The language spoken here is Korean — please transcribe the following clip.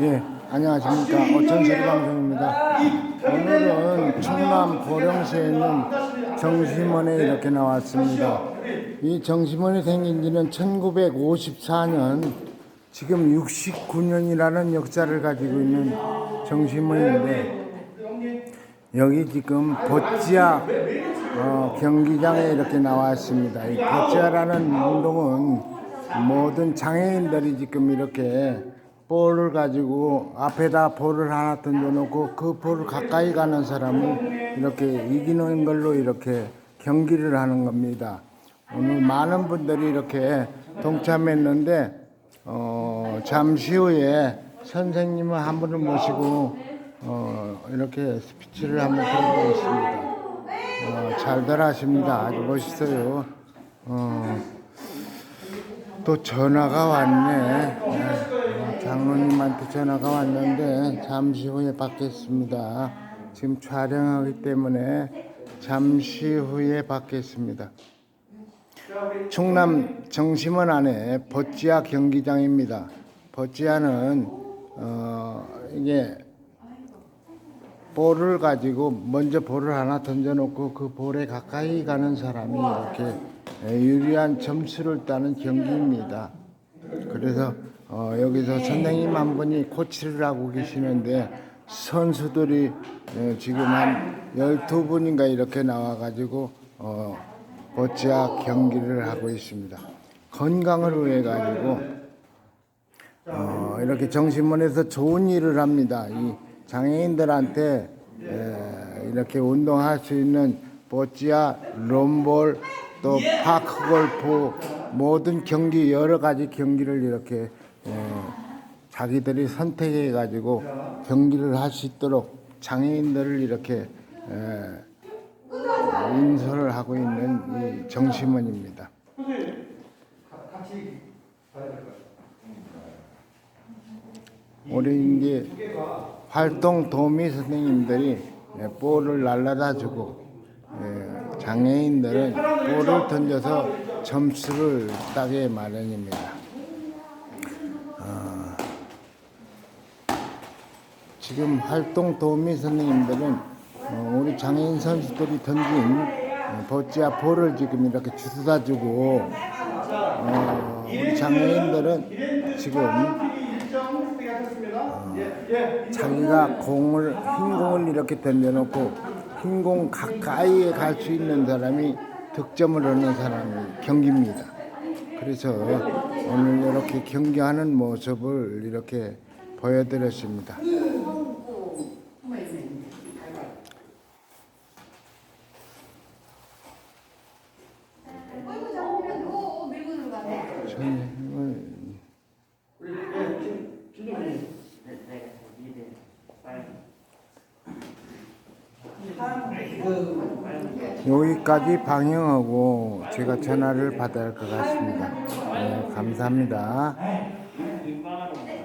예, 안녕하십니까. 어천소리 방송입니다. 오늘은 충남 보령시에 있는 정심원에 이렇게 나왔습니다. 이 정심원이 생긴 지는 1954년, 지금 69년이라는 역사를 가지고 있는 정심원인데, 여기 지금 버찌아 어, 경기장에 이렇게 나왔습니다. 이 버찌아라는 운동은 모든 장애인들이 지금 이렇게 볼을 가지고 앞에다 볼을 하나 던져놓고 그 볼을 가까이 가는 사람을 이렇게 이기는 걸로 이렇게 경기를 하는 겁니다. 오늘 많은 분들이 이렇게 동참했는데 어, 잠시 후에 선생님을 한 분을 모시고 어, 이렇게 스피치를 한번 들어보겠습니다. 어, 잘들 하십니다. 아주 멋있어요. 어, 또 전화가 왔네. 네, 전화가 왔는데 잠시 후에 받겠습니다. 지금 촬영하기 때문에 잠시 후에 받겠습니다. 충남 정심원 안에 버찌아 경기장입니다. 버찌아는 어, 이게 볼을 가지고 먼저 볼을 하나 던져놓고 그 볼에 가까이 가는 사람이 이렇게 유리한 점수를 따는 경기입니다. 그래서 어, 여기서 선생님 한 분이 코치를 하고 계시는데 선수들이 어, 지금 한 12분인가 이렇게 나와가지고 어, 버치아 경기를 하고 있습니다. 건강을 위해 가지고 어, 이렇게 정신문에서 좋은 일을 합니다. 이 장애인들한테 에, 이렇게 운동할 수 있는 보치아, 롬볼, 또 파크 골프 모든 경기 여러 가지 경기를 이렇게 에, 자기들이 선택해 가지고 경기를 할 수 있도록 장애인들을 이렇게 에, 인솔을 하고 있는 이 정심원입니다. 우리 이제 활동 도우미 선생님들이 예, 볼을 날라다 주고 예, 장애인들은 볼을 던져서 점수를 따게 마련입니다. 지금 활동 도우미 선생님들은 어, 우리 장애인 선수들이 던진 어, 버찌아 볼을 지금 이렇게 주워다 주고 어, 우리 장애인들은 지금 자기가 공을 흰 공을 이렇게 던져놓고 흰 공 가까이에 갈 수 있는 사람이 득점을 얻는 사람이 경기입니다. 그래서 오늘 이렇게 경기하는 모습을 이렇게 보여드렸습니다. 선생님을 여기까지 방영하고 제가 전화를 받아야 할 것 같습니다. 네, 감사합니다.